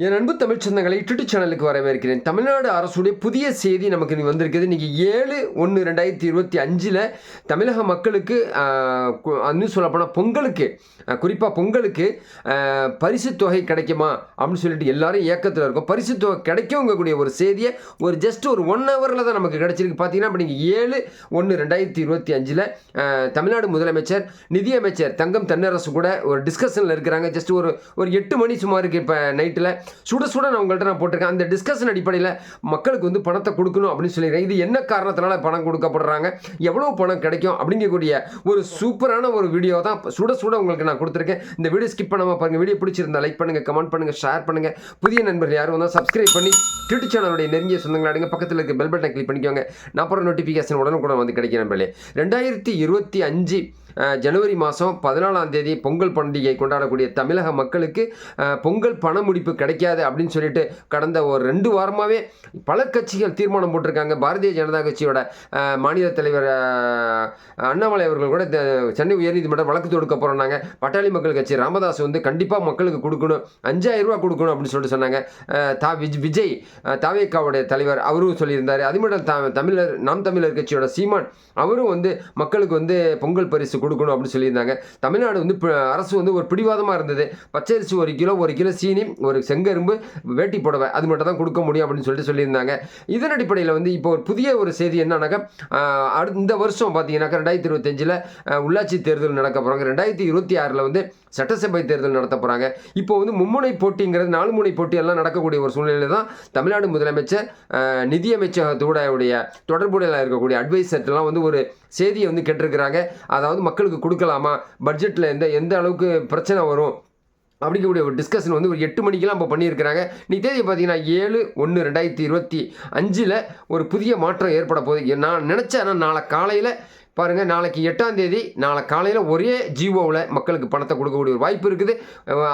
என் அன்பு தமிழ் சொந்தங்களை யூடியூப் சேனலுக்கு வரவேற்கிறேன். தமிழ்நாடு அரசுடைய புதிய செய்தி நமக்கு இன்னைக்கு வந்திருக்குது. இன்றைக்கி ஏழு ஒன்று ரெண்டாயிரத்தி இருபத்தி அஞ்சில் தமிழக மக்களுக்கு ஆஹ், இன்னும் சொல்லப்போனால் பொங்கலுக்கு குறிப்பாக பொங்கலுக்கு பரிசு தொகை கிடைக்குமா? அப்படின்னு சொல்லிட்டு எல்லாரும் ஏக்கத்தில் இருக்கும். பரிசு தொகை கிடைக்குங்கக்கூடிய ஒரு செய்தியை ஒரு ஜஸ்ட் ஒரு ஒன் ஹவரில் தான் நமக்கு கிடச்சிருக்கு. பார்த்தீங்கன்னா இப்போ நீங்கள் ஏழு ஒன்று ரெண்டாயிரத்தி இருபத்தி அஞ்சில் தமிழ்நாடு முதலமைச்சர் நிதியமைச்சர் தங்கம் தென்னரசு கூட ஒரு டிஸ்கஷனில் இருக்கிறாங்க. ஜஸ்ட் ஒரு ஒரு எட்டு மணி சுமாருக்கு இப்போ நைட்டில் சுட சுட நான் உங்கள்கிட்ட நான் போட்டிருக்கேன். அந்த டிஸ்கஷன் அடிப்படையில் மக்களுக்கு வந்து பணத்தை கொடுக்கணும் அப்படின்னு சொல்லிடுறேன். இது என்ன காரணத்தினால பணம் கொடுக்கப்படுறாங்க? எவ்வளோ பணம் கிடைக்கும்? அப்படிங்கக்கூடிய ஒரு சூப்பரான ஒரு வீடியோ தான் சுட சுட உங்களுக்கு நான் கொடுத்துருக்கேன். இந்த வீடியோ ஸ்கிப் பண்ணாமல் பாருங்கள் வீடியோ பிடிச்சிருந்தா லைக் பண்ணுங்கள் கமெண்ட் பண்ணுங்கள் ஷேர் பண்ணுங்கள் புதிய நண்பர்கள் யாரும் வந்தால் சப்ஸ்கிரைப் பண்ணி யூடியூப் சேனலுடைய நெருங்கிய சொந்தங்களாடுங்க பக்கத்தில் இருக்க பெல் பட்டன் கிளிக் பண்ணிக்கோங்க. நான் போகிற நோட்டிஃபிகேஷன் உடனுக்குடன் வந்து கிடைக்கும் நண்பர்களே. ரெண்டாயிரத்தி இருபத்தி அஞ்சு ஜனவரி மாதம் பதினாலாம் தேதி பொங்கல் பண்டிகை கொண்டாடக்கூடிய தமிழக மக்களுக்கு பொங்கல் பண முடிப்பு கிடைக்காது அப்படின்னு சொல்லிட்டு கடந்த ஒரு ரெண்டு வாரமாகவே பல கட்சிகள் தீர்மானம் போட்டிருக்காங்க. பாரதிய ஜனதா கட்சியோட மாநில தலைவர் அண்ணாமலை அவர்கள் கூட சென்னை உயர்நீதிமன்றம் வழக்கு தொடுக்க போகிறாங்க பட்டாளி மக்கள் கட்சி ராமதாஸ் வந்து கண்டிப்பாக மக்களுக்கு கொடுக்கணும். அஞ்சாயிரம் ரூபா கொடுக்கணும் அப்படின்னு சொல்லிட்டு சொன்னாங்க. தா விஜ் விஜய் தாவேக்காவுடைய தலைவர் அவரும் சொல்லியிருந்தார். அது மட்டும் த தமிழர் நாம் தமிழர் கட்சியோட சீமான் அவரும் வந்து மக்களுக்கு வந்து பொங்கல் பரிசு கொடுக்கணும் அப்படின்னு சொல்லியிருந்தாங்க. தமிழ்நாடு வந்து அரசு வந்து ஒரு பிடிவாதமாக இருந்தது. பச்சரிசி ஒரு கிலோ ஒரு கிலோ சீனி ஒரு செங்கரும்பு வேட்டி புடவை அது மட்டும் தான் கொடுக்க முடியும் அப்படின்னு சொல்லிட்டு சொல்லியிருந்தாங்க. இதன் அடிப்படையில் வந்து இப்போ ஒரு புதிய ஒரு செய்தி என்னன்னாக்கா அடு அடுத்த இந்த வருஷம் பார்த்தீங்கன்னாக்கா ரெண்டாயிரத்தி இருபத்தஞ்சில் உள்ளாட்சி தேர்தல் நடக்க போகிறாங்க ரெண்டாயிரத்தி இருபத்தி ஆறில் வந்து சட்டசபை தேர்தல் நடத்த போகிறாங்க இப்போ வந்து மும்முனை போட்டிங்கிறது நாலு முனை போட்டி எல்லாம் நடக்கக்கூடிய ஒரு சூழ்நிலை தான் தமிழ்நாடு முதலமைச்சர் ஆஹ், தொடர்புடையில் உடைய இருக்கக்கூடிய அட்வைசர்லாம் வந்து ஒரு செய்தியை வந்து கேட்டிருக்கிறாங்க. அதாவது மக்களுக்கு கொடுக்கலாமா? பட்ஜெட்டில் எந்த எந்த அளவுக்கு பிரச்சனை வரும்? அப்படிங்கக்கூடிய ஒரு டிஸ்கஷன் வந்து ஒரு எட்டு மணிக்கெல்லாம் இப்போ பண்ணியிருக்கிறாங்க. நீ தேதி பார்த்தீங்கன்னா ஏழு ஒன்று ரெண்டாயிரத்தி இருபத்தி அஞ்சில் ஒரு புதிய மாற்றம் ஏற்பட போகுது. நான் நினச்சேன் நாளை காலையில் பாருங்கள் நாளைக்கு எட்டாம் தேதி நாளை காலையில் ஒரே ஜிஓவில் மக்களுக்கு பணத்தை கொடுக்கக்கூடிய ஒரு வாய்ப்பு இருக்குது.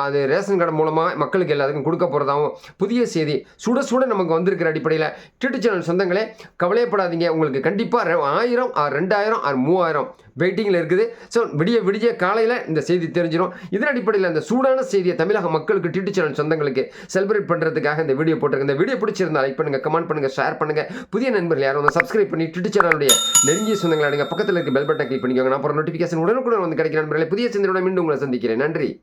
அது ரேஷன் கடை மூலமாக மக்களுக்கு எல்லாத்துக்கும் கொடுக்க போகிறதாகவும் புதிய செய்தி சுட சுட நமக்கு வந்திருக்கிற அடிப்படையில் டிட்டு சேனல் சொந்தங்களே கவலையப்படாதீங்க. உங்களுக்கு கண்டிப்பாக ஆயிரம் ஆறு ரெண்டாயிரம் ஆறு மூவாயிரம் வெயிட்டிங்கில் இருக்குது. ஸோ விடிய விடிய காலையில் இந்த செய்தி தெரிஞ்சிடும் இதன் அடிப்படையில் அந்த சூடான செய்தியை தமிழக மக்களுக்கு டிட்டு சேனல் சொந்தங்களுக்கு செலிப்ரேட் பண்ணுறதுக்காக இந்த வீடியோ போட்டிருக்கேன். இந்த வீடியோ பிடிச்சிருந்தா லைக் பண்ணுங்கள் கமெண்ட் பண்ணுங்கள் ஷேர் பண்ணுங்கள் புதிய நண்பர்கள் யாரும் வந்து சப்ஸ்கிரைப் பண்ணி டிட்டு சேனலுடைய நெருங்கிய சொந்தங்களை அடைங்க பக்கத்தில் இருக்க பெல் பட்டன் கிளிக் பண்ணிக்கோங்க. நான் அப்புறம் நோட்டிஃபிகேஷன் உடனுக்குடன் வந்து கிடைக்கிற நண்பர்களை. புதிய சிந்தனையோட மீண்டும் உங்களை சந்திக்கிறேன். நன்றி.